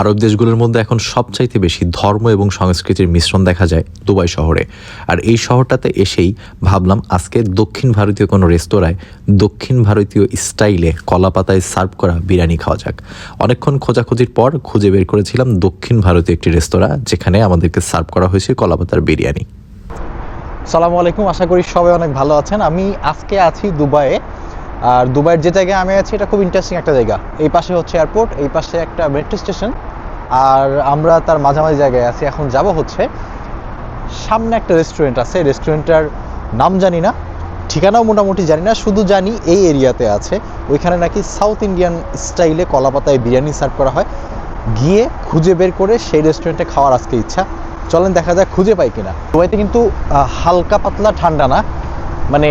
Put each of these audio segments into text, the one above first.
আরব দেশগুলোর মধ্যে এখন সবচাইতে বেশি ধর্ম এবং সংস্কৃতির মিশ্রণ দেখা যায় দুবাই শহরে। আর এই শহরটাতে এসেই ভাবলাম আজকে দক্ষিণ ভারতীয় কোনো রেস্তোরাঁয় দক্ষিণ ভারতীয় স্টাইলে কলা পাতায় সার্ভ করা বিরিয়ানি খাওয়া যাক। অনেকক্ষণ খোঁজাখুঁজির পর খুঁজে বের করেছিলাম দক্ষিণ ভারতীয় একটি রেস্তোরাঁ, যেখানে আমাদেরকে সার্ভ করা হয়েছে কলা পাতার বিরিয়ানি। সালামু আলাইকুম, আশা করি সবাই অনেক ভালো আছেন। আমি আজকে আছি দুবাইয়ে। আর দুবাইয়ের যে জায়গায় আমি আছি, এটা খুব ইন্টারেস্টিং একটা জায়গা। এই পাশে হচ্ছে এয়ারপোর্ট এই পাশে একটা মেট্রো স্টেশন আর আমরা তার মাঝামাঝি জায়গায় আছি। এখন যাব হচ্ছে সামনে একটা রেস্টুরেন্ট আছে। রেস্টুরেন্টটার নাম জানি না, ঠিকানাও মোটামুটি জানি না, শুধু জানি এই এরিয়াতে আছে। ওইখানে নাকি সাউথ ইন্ডিয়ান স্টাইলে কলাপাতায় বিরিয়ানি সার্ভ করা হয়। গিয়ে খুঁজে বের করে সেই রেস্টুরেন্টে খাওয়ার আজকে ইচ্ছা। চলেন দেখা যায় খুঁজে পাই কিনা। দুবাইতে কিন্তু হালকা পাতলা ঠান্ডা না। মানে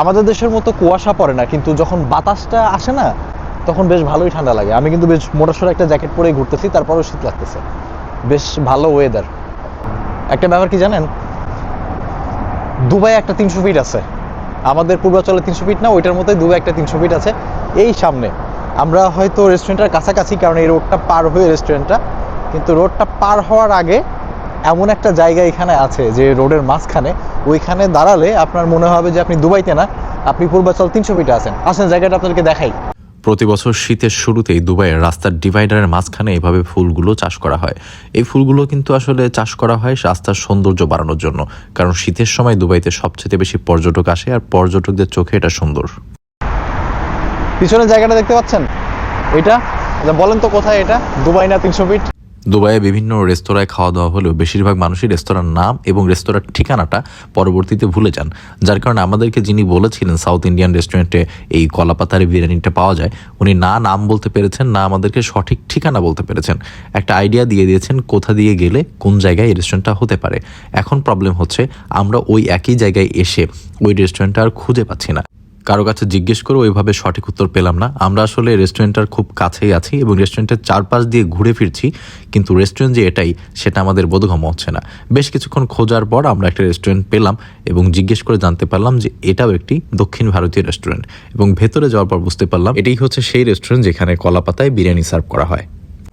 আমাদের দেশের মতো কুয়াশা পড়ে না, কিন্তু যখন বাতাসটা আসে না তখন বেশ ভালোই ঠান্ডা লাগে। আমি কিন্তু বেশ মোটাসোটা একটা জ্যাকেট পরেই ঘুরতেছি, তারপরেও শীত লাগতেছে। বেশ ভালো ওয়েদার একটা ব্যাপার কি জানেন? দুবাই একটা তিনশো ফিট আছে। আমাদের পূর্বাচলে তিনশো ফিট না, ওইটার মতোই দুবাই একটা তিনশো ফিট আছে। এই সামনে। আমরা হয়তো রেস্টুরেন্টটার কাছাকাছি, কারণ এই রোডটা পার হয়ে রেস্টুরেন্টটা কিন্তু রোডটা পার হওয়ার আগে এমন একটা জায়গা এখানে আছে, যে রোডের মাঝখানে। ওইখানে দাঁড়ালে আপনার মনে হবে যে আপনি দুবাইতে না, আপনি পূর্বাচল তিনশো ফিটে আছেন। আসেন, জায়গাটা আপনাদেরকে দেখাই। প্রতি বছর শীতের শুরুতেই দুবাইয়ের রাস্তার ডিভাইডারের মাঝখানে এভাবে ফুলগুলো চাষ করা হয়। এই ফুলগুলো কিন্তু আসলে চাষ করা হয় রাস্তার সৌন্দর্য বাড়ানোর জন্য কারণ শীতের সময় দুবাইতে সবচেয়ে বেশি পর্যটক আসে আর পর্যটকদের চোখে এটা সুন্দর। পিছনের জায়গাটা দেখতে পাচ্ছেন? এটা? আচ্ছা, বলেন তো কোথায় এটা? দুবাই না তিনশো ফিট? দুবাইয়ে বিভিন্ন রেস্তোরাঁয় খাওয়া দাওয়া হলেও বেশিরভাগ মানুষই রেস্তোরাঁর নাম এবং রেস্তোরাঁর ঠিকানাটা পরবর্তীতে ভুলে যান। যার কারণে আমাদেরকে যিনি বলেছিলেন সাউথ ইন্ডিয়ান রেস্টুরেন্টে এই কলাপাতার বিরিয়ানিটা পাওয়া যায়, উনি না নাম বলতে পেরেছেন, না আমাদেরকে সঠিক ঠিকানা বলতে পেরেছেন। একটা আইডিয়া দিয়ে দিয়েছেন কোথা দিয়ে গেলে কোন জায়গায় এই রেস্টুরেন্টটা হতে পারে। এখন প্রবলেম হচ্ছে আমরা ওই একই জায়গায় এসে ওই রেস্টুরেন্টটা আর খুঁজে পাচ্ছি না। কারও কাছে জিজ্ঞেস করে ওইভাবে সঠিক উত্তর পেলাম না। আমরা আসলে রেস্টুরেন্টটার খুব কাছেই আছি এবং রেস্টুরেন্টের চারপাশ দিয়ে ঘুরে ফিরছি, কিন্তু রেস্টুরেন্ট যে এটাই, সেটা আমাদের বোধগম্য হচ্ছে না। বেশ কিছুক্ষণ খোঁজার পর আমরা একটা রেস্টুরেন্ট পেলাম এবং জিজ্ঞেস করে জানতে পারলাম যে এটাও একটি দক্ষিণ ভারতীয় রেস্টুরেন্ট এবং ভেতরে যাওয়ার পর বুঝতে পারলাম এটাই হচ্ছে সেই রেস্টুরেন্ট যেখানে কলাপাতায় বিরিয়ানি সার্ভ করা হয়।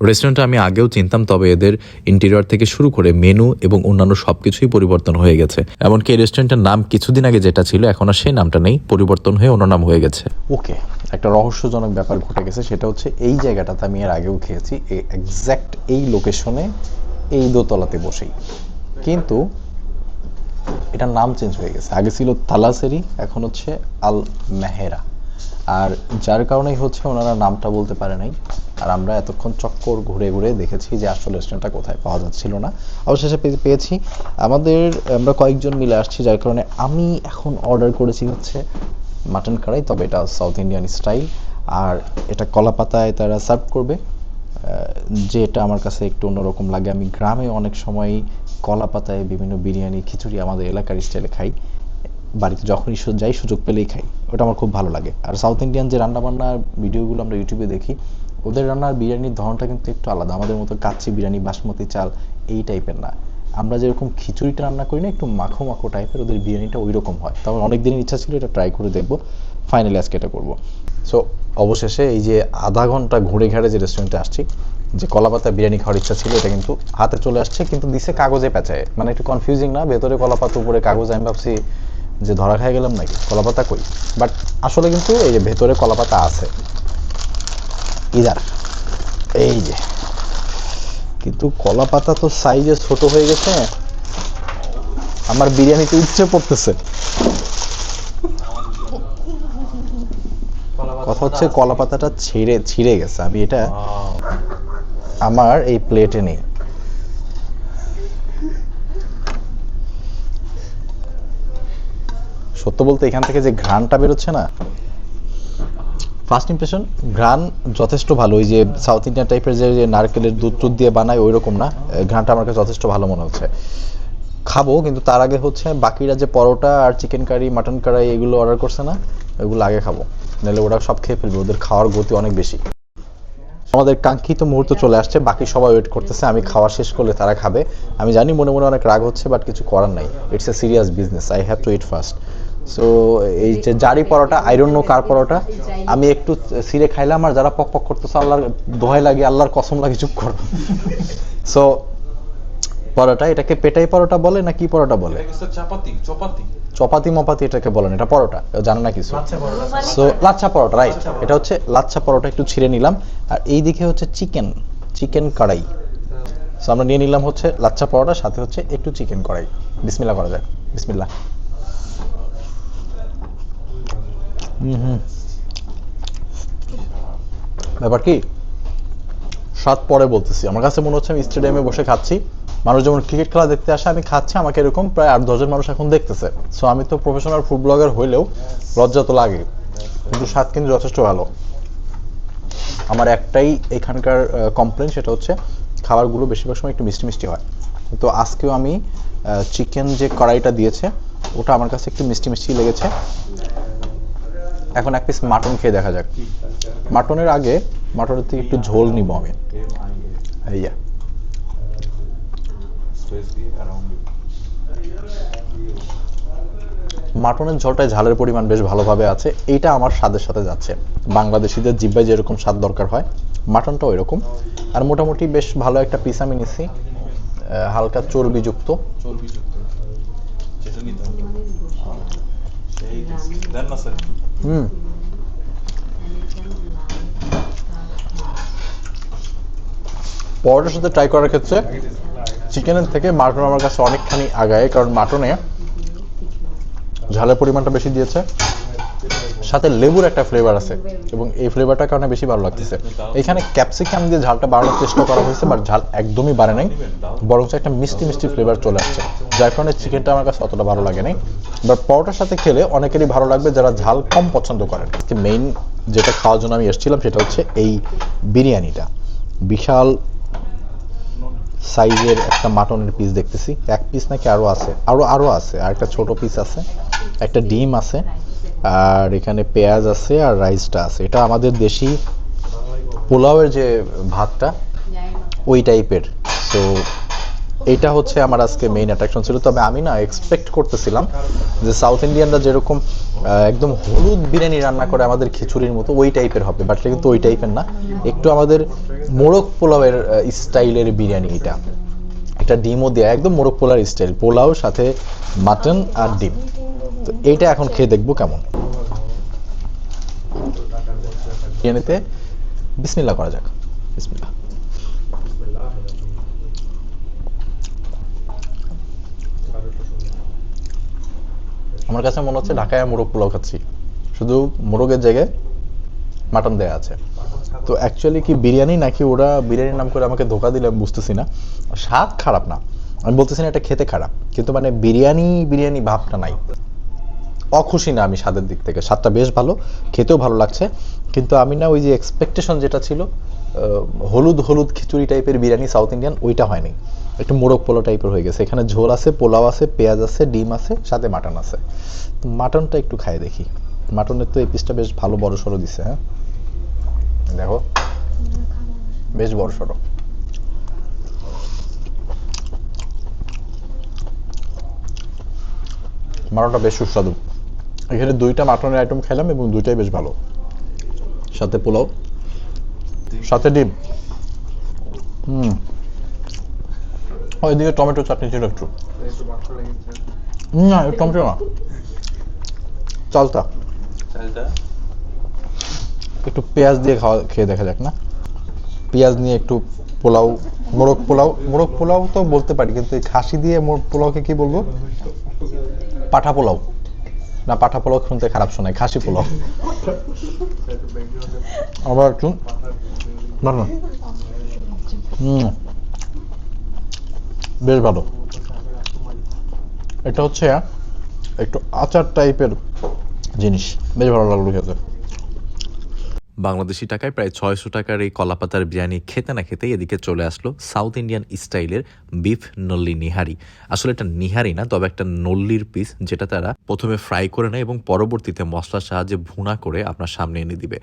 রেস্টুরেন্টটা আমি আগেও চিনতাম, তবে এদের ইন্টেরিয়র থেকে শুরু করে মেনু এবং অন্যান্য সবকিছুই পরিবর্তন হয়ে গেছে। এমনকি এই রেস্টুরেন্টের নাম কিছুদিন আগে যেটা ছিল, এখন আর সেই নামটা নেই, পরিবর্তন হয়ে অন্য নাম হয়ে গেছে। ওকে, একটা রহস্যজনক ব্যাপার ঘটে গেছে, সেটা হচ্ছে এই জায়গাটাতে আমি এর আগেও খেয়েছি এই এক্স্যাক্ট এই লোকেশনে এই দোতলাতে বসেই। কিন্তু এটার নাম চেঞ্জ হয়ে গেছে। আগে ছিল তালাসেরি, এখন হচ্ছে আল মেহেরা আর যার কারণেই হচ্ছে ওনারা নামটা বলতে পারে নাই। আর আমরা এতক্ষণ চক্কর ঘুরে ঘুরে দেখেছি যে আসল রেস্টুরেন্টটা কোথায় পাওয়া যাচ্ছিল না। অবশেষে পেয়েছি। আমাদের, আমরা কয়েকজন মিলে আসছি, যার কারণে আমি এখন অর্ডার করেছি হচ্ছে মাটন কড়াই, তবে এটা সাউথ ইন্ডিয়ান স্টাইল আর এটা কলা পাতায় তারা সার্ভ করবে। যেটা আমার কাছে একটু অন্যরকম লাগে। আমি গ্রামে অনেক সময় কলা পাতায় বিভিন্ন বিরিয়ানি, খিচুড়ি আমাদের এলাকার স্টাইলে খাই। বাড়িতে যখনই যাই সুযোগ পেলেই খাই। ওটা আমার খুব ভালো লাগে। আর সাউথ ইন্ডিয়ান যে রান্নাবান্নার ভিডিওগুলো আমরা ইউটিউবে দেখি ওদের রান্নার বিরিয়ানির ধরনটা কিন্তু একটু আলাদা। আমাদের মতো কাচ্চি বিরিয়ানি, বাসমতি চাল এই টাইপের না। আমরা যেরকম খিচুড়িটা রান্না করি না, একটু মাখো মাখো টাইপের ওদের বিরিয়ানিটা ওই রকম হয়। তবে অনেক দিনের ইচ্ছা ছিল এটা ট্রাই করে দেখব। ফাইনালি আজকে এটা করব। সো অবশেষে এই যে আধা ঘণ্টা ঘুরে ঘাড়ে যে রেস্টুরেন্টে আসছি, যে কলাপাতা বিরিয়ানি খাওয়ার ইচ্ছা ছিল, এটা কিন্তু হাতে চলে আসছে, কিন্তু দিছে কাগজে পেঁচায় মানে একটু কনফিউজিং না? ভেতরে কলাপাতা উপরে কাগজ, আমি ভাবছি যে ধরা খাই গেলাম নাকি? কলাপাতা কই? বাট আসলে কিন্তু এই যে ভেতরে কলাপাতা আছে ইদার এই যে। কিন্তু কলা পাতা তো সাইজে ছোট হয়ে গেছে। আমার বিরিয়ানিতে ইচ্ছে পড়তেছে কথা হচ্ছে কলা পাতাটা ছিঁড়ে ছিঁড়ে গেছে। আমি এটা আমার এই প্লেটে নেই। সত্য বলতে এখান থেকে যে ঘ্রাণটা বেরোচ্ছে না ফার্স্ট ইমপ্রেশন, ঘ্রাণ যথেষ্ট ভালো। ওই যে সাউথ ইন্ডিয়ান টাইপের যে নারকেলের দুধ টুধ দিয়ে বানায় ওই রকম না ঘ্রাণটা আমার কাছে যথেষ্ট ভালো মনে হচ্ছে। খাব, কিন্তু তার আগে হচ্ছে বাকিরা যে পরোটা আর চিকেন কারি, মাটন কারি এগুলো অর্ডার করছে না ওইগুলো আগে খাব। নাহলে ওরা সব খেয়ে ফেলবে, ওদের খাওয়ার গতি অনেক বেশি। আমাদের কাঙ্ক্ষিত মুহূর্ত চলে আসছে, বাকি সবাই ওয়েট করতেছে, আমি খাওয়া শেষ করলে তারা খাবে। আমি জানি মনে মনে অনেক রাগ হচ্ছে বাট কিছু করার নাই। It's a serious business I have to eat first so এই যে জারি পরোটা আইরন নো কার পরোটা আমি একটু সিরে খাইলাম আর যারা পক পক করতেছে আল্লাহর দোহাই লাগে আল্লাহর কসম লাগে চুপ করো। সো পরোটা এটাকে পেটাই পরোটা বলে না কি পরোটা বলে? চাপাতি চপাতি। চপাতি মপাতি এটাকে বলেন এটা পরোটা জানে না কিছু। সো লাচ্ছা পরোটা রাইট এটা হচ্ছে লাচ্ছা পরোটা একটু ছিঁড়ে নিলাম। আর এই দিকে হচ্ছে চিকেন চিকেন কড়াই। সো আমরা নিয়ে নিলাম হচ্ছে লাচ্ছা পরোটা সাথে হচ্ছে একটু চিকেন কড়াই। বিসমিল্লা করা যাক বিসমিল্লা হুম হুম ব্যাপার কি? সাত পরে বলতেছি। আমার কাছে মনে হচ্ছে আমি স্টেডিয়ামে বসে খাচ্ছি। মানুষ যেমন ক্রিকেট খেলা দেখতে আসে, আমি খাচ্ছি, আমাকে এরকম প্রায় আট দশজন মানুষ এখন দেখতেছে। সো আমি তো প্রফেশনাল ফুড ব্লগার হইলেও লজ্জা তো লাগে। কিন্তু স্বাদ কিন্তু যথেষ্ট ভালো। আমার একটাই এখানকার কমপ্লেন সেটা হচ্ছে খাবারগুলো বেশিরভাগ সময় একটু মিষ্টি মিষ্টি হয়। তো আজকেও আমি চিকেন যে কড়াইটা দিয়েছে, ওটা আমার কাছে একটু মিষ্টি মিষ্টি লেগেছে। এখন এক পিস মাটন খেয়ে দেখা যাক। মাটনের আগে মাটনের থেকে একটু ঝোল নিব আমি। মাটনের ঝোলটায় ঝালের পরিমাণ বেশ ভালোভাবে আছে। এইটা আমার স্বাদের সাথে যাচ্ছে। বাংলাদেশিদের জিব্বায় যেরকম স্বাদ দরকার হয় মাটনটাও এরকম। আর মোটামুটি বেশ ভালো একটা পিস আমি নিছি। হালকা চর্বিযুক্ত। চর্বিযুক্ত। পরোটার সাথে ট্রাই করার ক্ষেত্রে চিকেনের থেকে মাটন আমার কাছে অনেকখানি আগায়, কারণ মাটনে ঝালের পরিমাণটা বেশি দিয়েছে। সাথে লেবুর একটা ফ্লেভার আছে এবং এই ফ্লেভারটার কারণে বেশি ভালো লাগতেছে। এখানে ক্যাপসিকাম দিয়ে ঝালটা বাড়ানোর চেষ্টা করা হয়েছে বাট ঝাল একদমই বাড়ে নাই বরং একটা মিষ্টি মিষ্টি ফ্লেভার চলে আসছে, যার কারণে চিকেনটা আমার কাছে অতটা ভালো লাগে নাই বাট পরোটার সাথে খেলে অনেকেরই ভালো লাগবে যারা ঝাল কম পছন্দ করেন। মেইন যেটা খাওয়ার জন্য আমি এসেছিলাম সেটা হচ্ছে এই বিরিয়ানিটা। বিশাল সাইজের একটা মাটনের পিস দেখতেছি। এক পিস নাকি আরও আছে, আরও আরও আছে আর একটা ছোট পিস আছে, একটা ডিম আছে আর এখানে পেঁয়াজ আছে আর রাইসটা আছে। এটা আমাদের দেশি পোলাওয়ের যে ভাতটা, ওই টাইপের। তো এটা হচ্ছে আমার আজকে মেইন অ্যাট্রাকশন ছিল। তবে আমি না এক্সপেক্ট করতেছিলাম যে সাউথ ইন্ডিয়ানরা যেরকম একদম হলুদ বিরিয়ানি রান্না করে আমাদের খিচুড়ির মতো, ওই টাইপের হবে। বাট কিন্তু ওই টাইপের না। একটু আমাদের মোরগ পোলাওয়ের স্টাইলের বিরিয়ানি এটা। একটা ডিমও দেয়া, একদম মোরগ পোলার স্টাইল পোলাও, সাথে মাটন আর ডিম। তো এইটা এখন খেয়ে দেখব কেমন। বিরিয়ানিতে বিসমিল্লা করা যাক বিসমিল্লা আমার কাছে মনে হচ্ছে ঢাকায় মোরগ পোলাও খাচ্ছি। শুধু মোরগের জায়গায় মাটন দেয়া আছে। তো অ্যাকচুয়ালি কি বিরিয়ানি নাকি ওরা বিরিয়ানির নাম করে আমাকে ধোকা দিলে আমি বুঝতেছি না। স্বাদ খারাপ না। আমি বলতেছি না এটা খেতে খারাপ। কিন্তু মানে বিরিয়ানি বিরিয়ানি ভাবটা নাই। অখুশি না আমি স্বাদের দিক থেকে। স্বাদটা বেশ ভালো খেতেও ভালো লাগছে। কিন্তু আমি না ওই যে এক্সপেকটেশন যেটা ছিল হলুদ হলুদ খিচুড়ি টাইপের বিরিয়ানি সাউথ ইন্ডিয়ান ওইটা হয়নি। একটু মোরগ পোলা টাইপের হয়ে গেছে। এখানে ঝোল আছে পোলাও আছে পেঁয়াজ আছে ডিম আছে সাথে মাটন আছে। মাটনটা একটু খাই দেখি। মাটনের তো এই পিসটা বেশ ভালো বড় সড়ো দিছে হ্যাঁ। দেখো। বেশ বড় সড়ো। মাটনটা বেশ সুস্বাদু। এখানে দুইটা মাটনের আইটেম খেলাম এবং দুইটাই বেশ ভালো। সাথে পোলাও, সাথে ডিম। হুম। ওইদিকে টমেটো চাটনি ছিল একটু। না, টমেটো না। চালতা চালটা? একটু পেঁয়াজ দিয়ে খাওয়া খেয়ে দেখা যাক না। পেঁয়াজ নিয়ে একটু পোলাও, মোরগ পোলাও। মোরগ পোলাও তো বলতে পারি, কিন্তু এই খাসি দিয়ে মোরগ পোলাওকে কি বলব? পাঠা পোলাও। না, পাঠা পোলাও শুনতে খারাপ শোনায়, খাসি পোলাও। আবার একটু না না। হুম। বেশ ভালো। এটা হচ্ছে একটু আচার টাইপের জিনিস। বেশ ভালো লাগল খেতে। বাংলাদেশি টাকায় প্রায় ছয়শো টাকার এই কলাপাতার বিরিয়ানি খেতে না খেতেই এদিকে চলে আসলো সাউথ ইন্ডিয়ান স্টাইলের বিফ নল্লি নিহারি। আসলে এটা নিহারি না, তবে একটা নল্লির পিস যেটা তারা প্রথমে ফ্রাই করে নেয় এবং পরবর্তীতে মশলার সাহায্যে ভুনা করে আপনার সামনে এনে দিবে।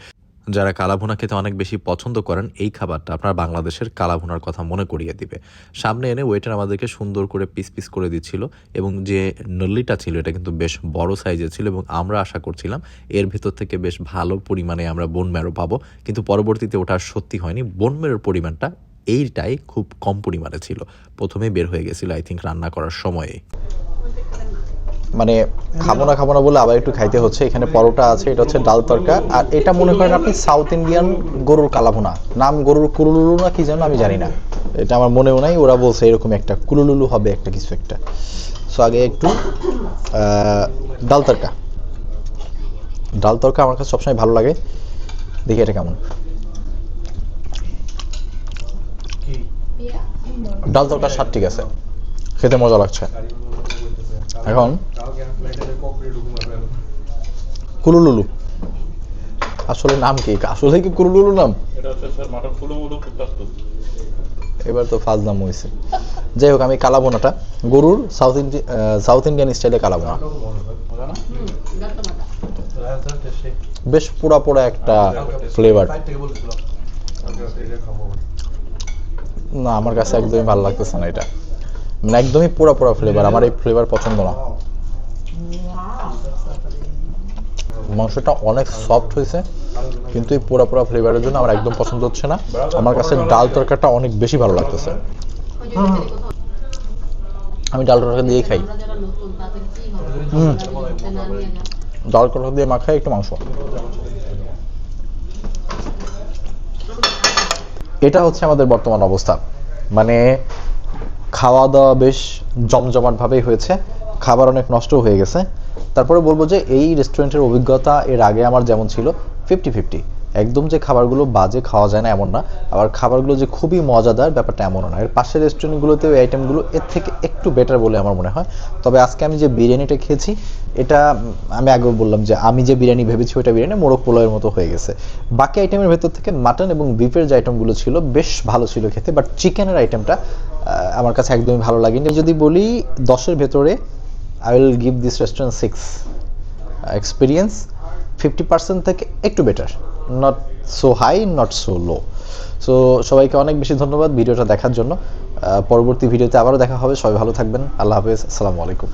যারা কালাভুনা খেতে অনেক বেশি পছন্দ করেন, এই খাবারটা আপনার বাংলাদেশের কালাভুনার কথা মনে করিয়ে দিবে। সামনে এনে ওয়েটার আমাদেরকে সুন্দর করে পিস পিস করে দিচ্ছিল এবং যে নল্লিটা ছিল, এটা কিন্তু বেশ বড় সাইজের ছিল এবং আমরা আশা করছিলাম এর ভেতর থেকে বেশ ভালো পরিমাণে আমরা বোন ম্যারো পাবো। কিন্তু পরবর্তীতে ওটা সত্যি হয়নি। বোন ম্যারোর পরিমাণটা এইটাই খুব কম পরিমাণে ছিল। প্রথমে বের হয়ে গেছিল আই থিঙ্ক রান্না করার সময়ে। মানে খাব না খাব না বলে আবার একটু খাইতে হচ্ছে। এখানে পরোটা আছে, এটা হচ্ছে ডাল তরকা। আর এটা মনে করেন আপনি সাউথ ইন্ডিয়ান গরুর কালাভুনা। নাম গরুর কুলুলুলু না কি যেন আমি জানি না। এটা আমার মনেও নাই, ওরা বলছে এরকম একটা, কুলুলুলু হবে একটা কিছু একটা। সো আগে একটু ডাল তরকা। ডাল তরকা আমার কাছে সবসময় ভালো লাগে। দেখি এটা কেমন। ডাল তরকার স্বাদ ঠিক আছে। খেতে মজা লাগছে। এখন? কুলুলুলু। আসলে নাম কি? আসলে কি কুলুলুলু নাম এবার তো ফাজ নাম হয়েছে। যাই হোক আমি কালাবোনাটা। গরুর সাউথ ইন্ডিয়ান সাউথ ইন্ডিয়ান স্টাইলে কালাবোনা। মজা বেশ পোড়া পোড়া একটা ফ্লেভার না আমার কাছে একদমই ভালো লাগতেছে না এটা। একদমই পোড়া পোড়া ফ্লেভার আমার এই ফ্লেভার পছন্দ না। মাংসটা অনেক সফট হয়েছে, কিন্তু এই পোড়া পোড়া ফ্লেভারের জন্য আমার একদম পছন্দ হচ্ছে না। আমার কাছে ডাল তরকারিটা অনেক বেশি ভালো লাগতেছে। আমি ডাল তরকারি দিয়েই খাই। ডাল তরকারি দিয়ে মাখাই একটু মাংস। এটা হচ্ছে আমাদের বর্তমান অবস্থা। মানে খাওয়া দাওয়া বেশ জমজমাট ভাবেই হয়েছে। খাবার অনেক নষ্ট হয়ে গেছে। তারপরে বলব যে এই রেস্টুরেন্টের অভিজ্ঞতা এর আগে আমার যেমন ছিল ফিফটি ফিফটি একদম যে খাবারগুলো বাজে খাওয়া যায় না এমন না, আবার খাবারগুলো যে খুবই মজাদার ব্যাপারটা এমনও না। এর পাশের রেস্টুরেন্টগুলোতে ওই আইটেমগুলো এর থেকে একটু বেটার বলে আমার মনে হয়। তবে আজকে আমি যে বিরিয়ানিটা খেয়েছি, এটা আমি আগেও বললাম যে আমি যে বিরিয়ানি ভেবেছি ওইটা বিরিয়ানি মোরগ পোলাওয়ের মতো হয়ে গেছে। বাকি আইটেমের ভেতর থেকে মাটন এবং বিফের যে আইটেমগুলো ছিল, বেশ ভালো ছিল খেতে বাট চিকেনের আইটেমটা আমার কাছে একদমই ভালো লাগেনি। যদি বলি দশের ভেতরে I will give this restaurant six experience fifty percent থেকে একটু better not so high not so low so সবাইকে অনেক বেশি ধন্যবাদ ভিডিওটা দেখার জন্য। পরবর্তী ভিডিওতে আবারও দেখা হবে। সবাই ভালো থাকবেন। আল্লাহ হাফেজ। আসসালামু আলাইকুম।